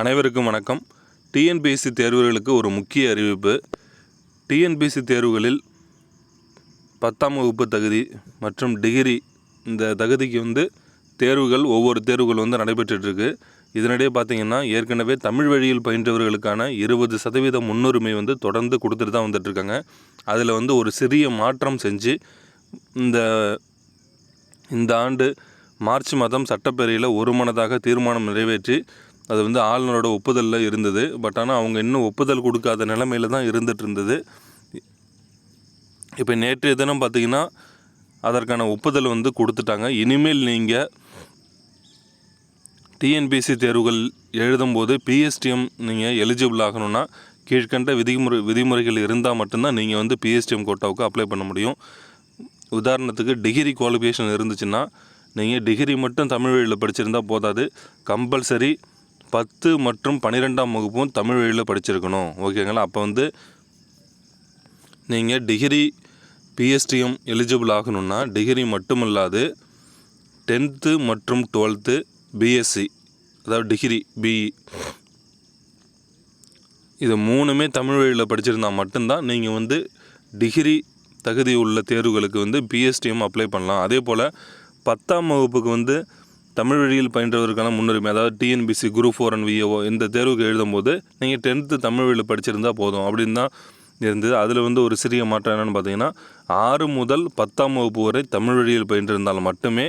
அனைவருக்கும் வணக்கம். டிஎன்பிஎஸ்சி தேர்வுகளுக்கு ஒரு முக்கிய அறிவிப்பு. டிஎன்பிஎஸ்சி தேர்வுகளில் பத்தாம் வகுப்பு தகுதி மற்றும் டிகிரி இந்த தகுதிக்கு வந்து தேர்வுகள் ஒவ்வொரு தேர்வுகள் வந்து நடைபெற்றுட்ருக்கு. இதனிடையே பார்த்திங்கன்னா ஏற்கனவே தமிழ் வழியில் பயின்றவர்களுக்கான இருபது சதவீத முன்னுரிமை வந்து தொடர்ந்து கொடுத்துட்டு தான் வந்துட்டுருக்காங்க அதில் வந்து ஒரு சிறிய மாற்றம் செஞ்சு இந்த இந்த ஆண்டு மார்ச் மாதம் சட்டப்பேரவையில் ஒருமனதாக தீர்மானம் நிறைவேற்றி அது வந்து ஆளுநரோட ஒப்புதலில் இருந்தது. பட் ஆனால் அவங்க இன்னும் ஒப்புதல் கொடுக்காத நிலமையில தான் இருந்துட்டு இருந்தது இப்போ நேற்றைய தினம் பார்த்தீங்கன்னா அதற்கான ஒப்புதல் வந்து கொடுத்துட்டாங்க. இனிமேல் நீங்கள் டிஎன்பிசி தேர்வுகள் எழுதும்போது பிஎஸ்டிஎம் நீங்கள் எலிஜிபிள் ஆகணும்னா கீழ்கண்ட விதிமுறை விதிமுறைகள் இருந்தால் மட்டும்தான் நீங்கள் வந்து பிஎஸ்டிஎம் கோட்டாவுக்கு அப்ளை பண்ண முடியும். உதாரணத்துக்கு டிகிரி குவாலிஃபிகேஷன் இருந்துச்சுன்னா நீங்கள் டிகிரி மட்டும் தமிழ் வழியில் படிச்சிருந்தா போதாது. கம்பல்சரி பத்து மற்றும் பன்னிரெண்டாம் வகுப்பும் தமிழ் வழியில் படிச்சிருக்கணும். ஓகேங்களா? அப்போ வந்து நீங்கள் டிகிரி பிஎஸ்டிஎம் எலிஜிபிள் ஆகணும்னா டிகிரி மட்டும் இல்லாது டென்த்து மற்றும் டுவெல்த்து பிஎஸ்சி அதாவது டிகிரி பிஇ இது மூணுமே தமிழ் வழியில் படிச்சிருந்தா மட்டும்தான் நீங்கள் வந்து டிகிரி தகுதி உள்ள தேர்வுகளுக்கு வந்து பிஎஸ்டிஎம் அப்ளை பண்ணலாம். அதே போல் பத்தாம் வகுப்புக்கு வந்து தமிழ் வழியில் பயின்றவருக்கான முன்னுரிமை அதாவது TNPSC group four and VAO இந்த தேர்வுக்கு எழுதும்போது நீங்கள் டென்த்து தமிழ் வழியில் படிச்சிருந்தால் போதும். அப்படின்னு தான் இருந்தது. அதில் வந்து ஒரு சிறிய மாற்றம் என்னென்னு பார்த்தீங்கன்னா ஆறு முதல் பத்தாம் வகுப்பு வரை தமிழ் வழியில் பயின்றிருந்தால் மட்டுமே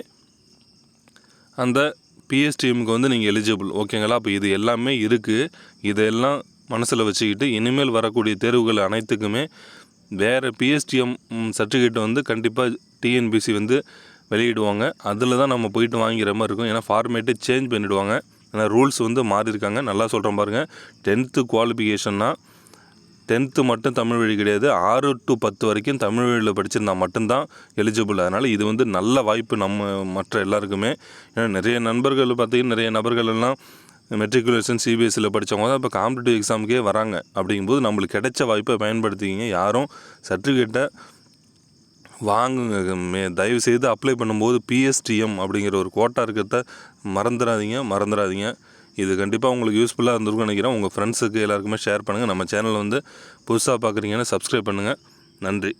அந்த பிஎஸ்டிஎம்க்கு வந்து நீங்கள் எலிஜிபிள் ஓகேங்களா அப்போ இது எல்லாமே இருக்குது இதெல்லாம் மனசில் வச்சுக்கிட்டு இனிமேல் வரக்கூடிய தேர்வுகள் அனைத்துக்குமே வேறு பிஎஸ்டிஎம் சர்டிஃபிகேட் வந்து கண்டிப்பாக டிஎன்பிசி வந்து வெளியிடுவாங்க. அதில் தான் நம்ம போயிட்டு வாங்கிற மாதிரி இருக்கும். ஏன்னா ஃபார்மேட்டு சேஞ்ச் பண்ணிவிடுவாங்க ஏன்னா ரூல்ஸ் வந்து மாறியிருக்காங்க. நல்லா சொல்கிறேன் பாருங்கள் டென்த்து குவாலிஃபிகேஷன்னா டென்த்து மட்டும் தமிழ் வழி கிடையாது. ஆறு டு பத்து வரைக்கும் தமிழ் வழியில் படிச்சிருந்தா மட்டும்தான் எலிஜிபிள் அதனால் இது வந்து நல்ல வாய்ப்பு நம்ம மற்ற எல்லாருக்குமே. ஏன்னா நிறைய நண்பர்கள் பார்த்திங்கன்னா நிறைய நபர்கள் எல்லாம் மெட்ரிகுலேஷன் சிபிஎஸ்சியில் படித்தவங்க தான் இப்போ காம்படிட்டிவ் எக்ஸாமுக்கே வராங்க. அப்படிங்கும்போது நம்மளுக்கு கிடைச்ச வாய்ப்பை பயன்படுத்திக்கிங்க. யாரும் சர்டிஃபிகேட்டை வாங்குங்க மே தயவு செய்து அப்ளை பண்ணும்போது பிஎஸ்டிஎம் அப்படிங்கிற ஒரு கோட்டா இருக்கிறத மறந்துடாதீங்க மறந்துடாதீங்க இது கண்டிப்பாக உங்களுக்கு யூஸ்ஃபுல்லாக இருந்திருக்கும்னு நினைக்கிறேன். உங்கள் ஃப்ரெண்ட்ஸுக்கு எல்லாருக்குமே ஷேர் பண்ணுங்கள் நம்ம சேனலை வந்து புதுசாக பார்க்குறீங்கன்னா சப்ஸ்கிரைப் பண்ணுங்கள் நன்றி.